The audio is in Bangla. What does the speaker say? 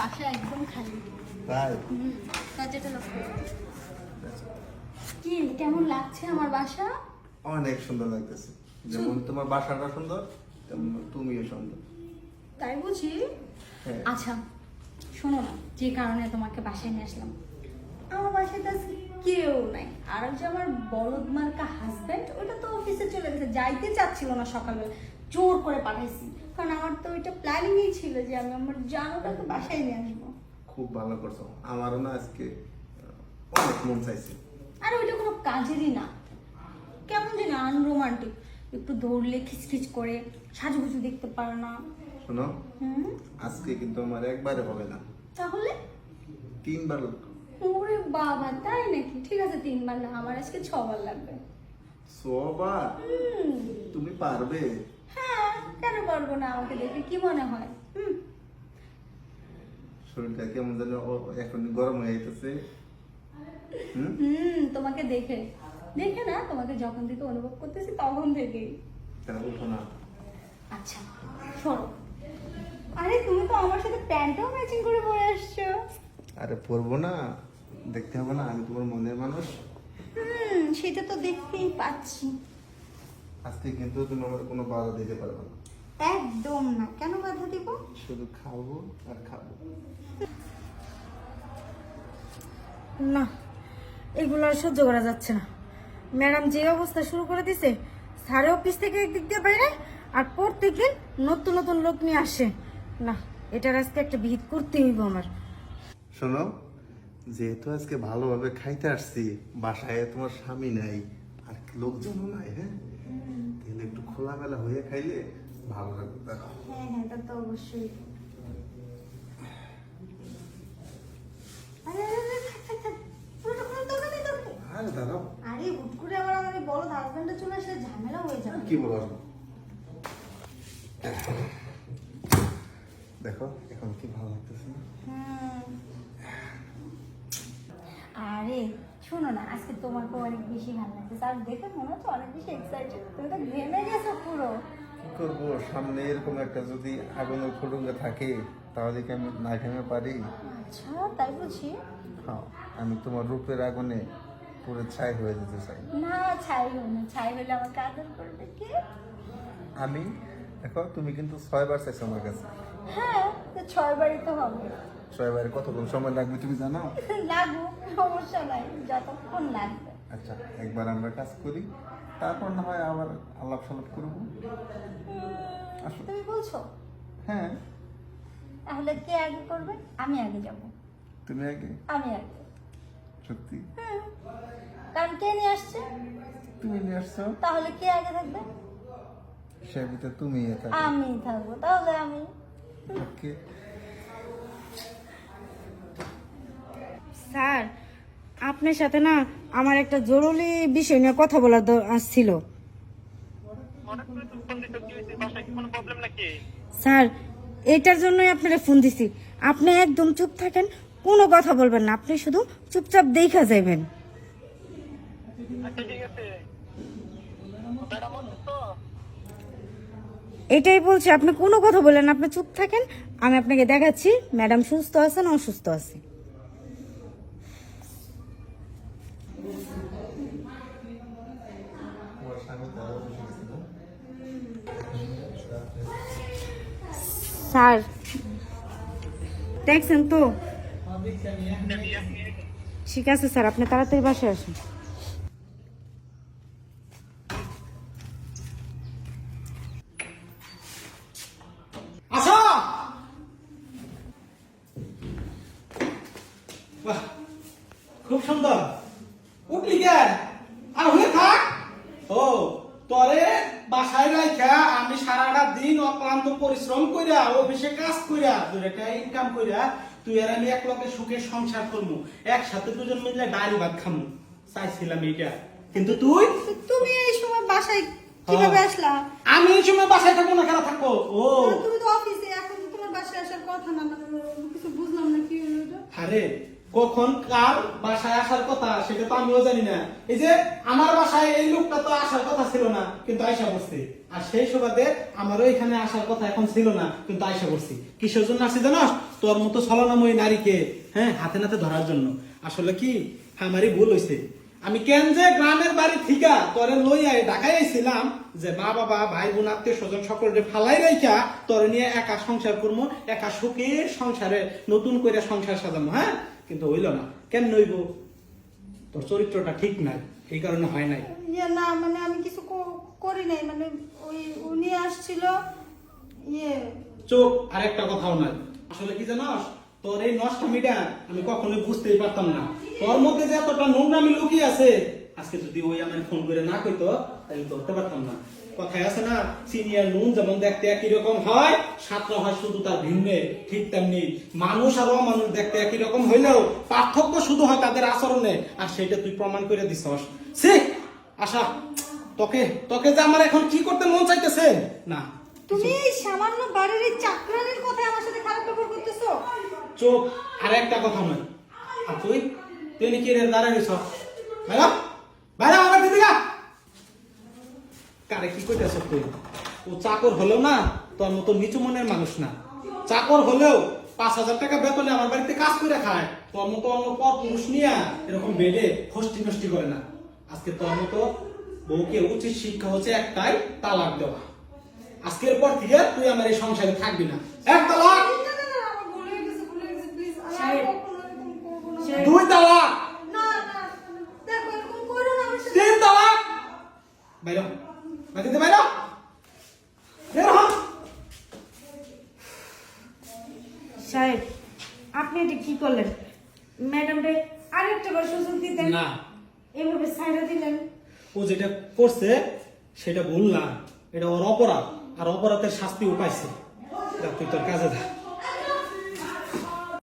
বাসা একদম খালি। তাই? হুম দরজাটা কি কেমন লাগছে আমার বাসা? অনেক সুন্দর লাগতেছে। যেমন তোমার বাসাটা সুন্দর তেমন তুমিও সুন্দর। তাই বুঝি? হ্যাঁ। আচ্ছা শোনো না যে কারণে তোমাকে বাসায় নিয়ে আসলাম। আমার বাসায় তো কেউ নাই। আর যে আমার বলদ মার্কা হাজব্যান্ড ওটা তো অফিসে চলে গেছে। যাইতে চাচ্ছিল না সকালবেলা। জোর করে পাঠাইছি। কারণ আমার তো ওইটা প্ল্যানিংই ছিল যে আমি আমার জানোটাকে বাসায় নিয়ে আসব। খুব ভালো করছ। আমারও না আজকে অনেক মন চাইছে। আর ওইটা কোনো কাজেরই না। কেমন জানি আনরোমান্টিক একটু দৌড়লে খিচখিচ করে সাজুগুজু দেখতে পারো না। শোনো হুম? আজকে কিন্তু আমার একবারে হবে না। তাহলে? তিনবার ওরে বাবা তাই নাকি? ঠিক আছে তিনবার না আমার আজকে ছবার লাগবে। সোবার হুম। তুমি পারবে। হ্যাঁ কেন পারব না আমাকে দেখে? কি মনে হয়? হুম। শরীরটা কেমন যেন এখন গরম হয়ে যেতেছে হুম? তোমাকে দেখে। দেখে না তোমাকে যখন থেকে অনুভব করতেছি তখন থেকেই। তাহলে উঠো না। আচ্ছা শোনো। আরে তুমি তো আমার সাথে প্যান্টও ম্যাচিং করে পরে আসছো। আরে পরবো না। দেখতে হবে না আমি তোমার মনের মানুষ। হুম সেটা তো দেখতেই পাচ্ছি। আজকে কিন্তু তুমি আমার কোনো বাধা দিতে পারবে না। একদম না। কেন বাধা দিব? শুধু খাব আর খাব। না এগুলো আর সহ্য করা যাচ্ছে না। ম্যাডাম যে অবস্থা শুরু করে দিছে সাড়ে অফিস থেকে একদিক দিয়ে বাইরে আর প্রত্যেকদিন নতুন নতুন লোক নিয়ে আসে। না এটার আজকে একটা বিহিত করতে হইব আমার। শোনো যেহেতু আজকে ভালোভাবে খাইতে আসছি বাসায় তোমার স্বামী নাই আর লোকজনও নাই হ্যাঁ? খোলামেলা হয়ে খাইলে ভালো লাগবে দেখো হ্যাঁ হ্যাঁ তা তো অবশ্যই। আরে, আরে, আরে, থাক, থাক, থাক। পুরোটা খোলার দরকার নেই, দরকার নেই। আরে দাঁড়াও। আরে হুট করে আবার আমার এই হাজবেন্ডে চলে আসলে ঝামেলা হয়ে যাবে। কি বলো দেখো এখন কি ভালো লাগতেছে আরে শোনো না আজকে তোমাকে অনেক বেশি ভালো লাগছে আর দেখে মনে হচ্ছে অনেক বেশি এক্সাইটেড তুমি তো ঘেমে করব? সামনে এরকম একটা যদি আগুনের ফুটুঙ্গে থাকে তাহলে কি আমি না ঘেমে পারি? আচ্ছা তাই বুঝি। হ্যাঁ আমি তোমার রূপের আগুনে পুরো ছাই হয়ে যেতে চাই। না ছাই হলো না। ছাই হলে আমাকে আদর করবে কি? আমি? দেখো তুমি কিন্তু ছয়বার চাইছো আমার কাছে। হ্যাঁ তো ছয় বাড়ি তো হবে। ছয়বারে কতক্ষণ সময় লাগবে তুমি জানো? লাগুক সমস্যা নাই যতক্ষণ লাগবে। আচ্ছা একবার আমরা কাজ করি। তারপর না হয় আবার আলাপ সালাপ করব। তুমি বলছো? হ্যাঁ। তাহলে কে আগে করবে? আমি আগে যাব। তুমি আগে? আমি আগে। সত্যি। কারণ কে নিয়ে আসছে? তুমি নিয়ে আসছো। তাহলে কে আগে থাকবে? সে ভিতরে তুমি আমি থাকব। তাহলে আমি। ওকে স্যার আপনার সাথে না আমার একটা জরুরি বিষয় নিয়ে কথা বলার নাকি স্যার, এটার জন্যই আপনারা ফোন দিছি। আপনি একদম চুপ থাকেন, কোনো কথা বলবেন না। আপনি শুধু চুপচাপ দেখা যাবেন এটাই বলছি, আপনি কোনো কথা বলেন আপনি চুপ থাকেন, আমি আপনাকে দেখাচ্ছি, ম্যাডাম সুস্থ আছেন অসুস্থ আছে তোমার স্বামী তারা বসে গেছে না? স্যার। দেখছেন তো? ঠিক আছে স্যার আপনি তাড়াতাড়ি বাসায় আসুন। খুব সুন্দর উঠলি কে আর হয়ে থাক ও তরে বাসায় রাখা আমি সারাটা দিন অক্লান্ত পরিশ্রম কইরা অফিসে কাজ কইরা একটা ইনকাম কইরা তুই আর আমি এক লগে সুখে সংসার করব একসাথে দুজন মিলে ডাল ভাত খামু। চাইছিলাম এইটা। কিন্তু তুই? তুমি এই সময় বাসায় কীভাবে। আসলা? আমি এই সময় বাসায় থাকব না কেন থাকব? ও। তুমি তো অফিসে এখন তোমার বাসায় আসার কথা না। কিছু বুঝলাম না কি হলো আরে কখন কার বাসায় আসার কথা সেটা তো আমিও জানি না। এই যে আমার বাসায় এই লোকটা তো আসার কথা ছিল না, কিন্তু আয়সা বসছে। আর সেই সুবাদে আমারও এখানে আসার কথা এখন ছিল না, কিন্তু আয়সা বসছি। কিসের জন্য আসছি জানাস? তোর মতো ছলনাময়ী নারীকে হ্যাঁ হাতে নাতে ধরার জন্য। আসলে কি? আমারই ভুল হয়েছে আমি কেন যে গ্রামের বাড়ি থিকা তোরে লইয়া ঢাকায় আইছিলাম যে মা, বাবা, ভাই, বোন, আত্মীয় স্বজন সকলকে ফালাই রাইখা তোরে নিয়ে একা সংসার করব একা সুখের সংসারে নতুন করে সংসার সাজাবো হ্যাঁ? কিন্তু হইল না। কেন নইব তোর চরিত্রটা ঠিক নাই এই কারণে হয় নাই। ইয়ে না মানে আমি কিছু করি নাই মানে ওই উনি আসছিল ইয়ে। চোখ আর একটা কথাও নাই। আসলে কি জানাস তোর এই নষ্টামিটা আমি কখনোই বুঝতেই পারতাম না। তোর মধ্যে যে এতটা নোংরামি লুকিয়ে আছে আজকে যদি ওই আমার ফোন করে না কইতো তাহলে ধরতে পারতাম না। কথায় আছে না সিনিয়র নুন যেমন দেখতে একই রকম হয় ছাত্র হয় শুধু তার ভিন্নে ঠিক তেমনি মানুষ আর অমানুষ দেখতে একই রকম হইলেও পার্থক্য শুধু হয় তাদের আচরণে আর সেটা তুই প্রমাণ করে দিছস। সে আশা তোকে তোকে যে আমার এখন কি করতে মন চাইতেছে? না তুমি এই সামান্য বাড়ির এই চাকরানির কথা আমার সাথে খারাপ ব্যবহার করতেছো? চোখ আর একটা কথা নয়। আর তুই তুই নাকি রে দাঁড়ায় গেছ বাইরা বাইরা আমার দিদি কারে কি কইতেছ তুই? ও চাকর হলেও না তোর মতো নিচু মনের মানুষ না। চাকর হলেও পাঁচ হাজার টাকা বেতনে আমার বাড়িতে কাজ করে খায়। তোর মতো অন্য পর পুরুষ নিয়ে এরকম বেডে ফষ্টি নষ্টি করে না। আজকে তোর মতো বউকে উচিত শিক্ষা হচ্ছে একটাই তালাক দেওয়া। আজকের পর থেকে তুই আমার এই সংসারে থাকবি না। এক তালাক! না না না আমার ভুল গেছে ভুল গেছে প্লিজ আমি আর সাহেব। কখনো এরকম করব না। সাহেব। দুই তালাক! না না দেখো এরকম করো না তিন তালাক! বাইরে। সাহেব আপনি এটা কি করলেন? ম্যাডামরে আরেকটা বার সুযোগ দিতেন। না। এভাবে সাইডা দিলেন। ও যেটা করছে সেটা ভুল না। এটা ওর অপরাধ আর অপরাধের শাস্তি যা তুই তোর কাজে যা।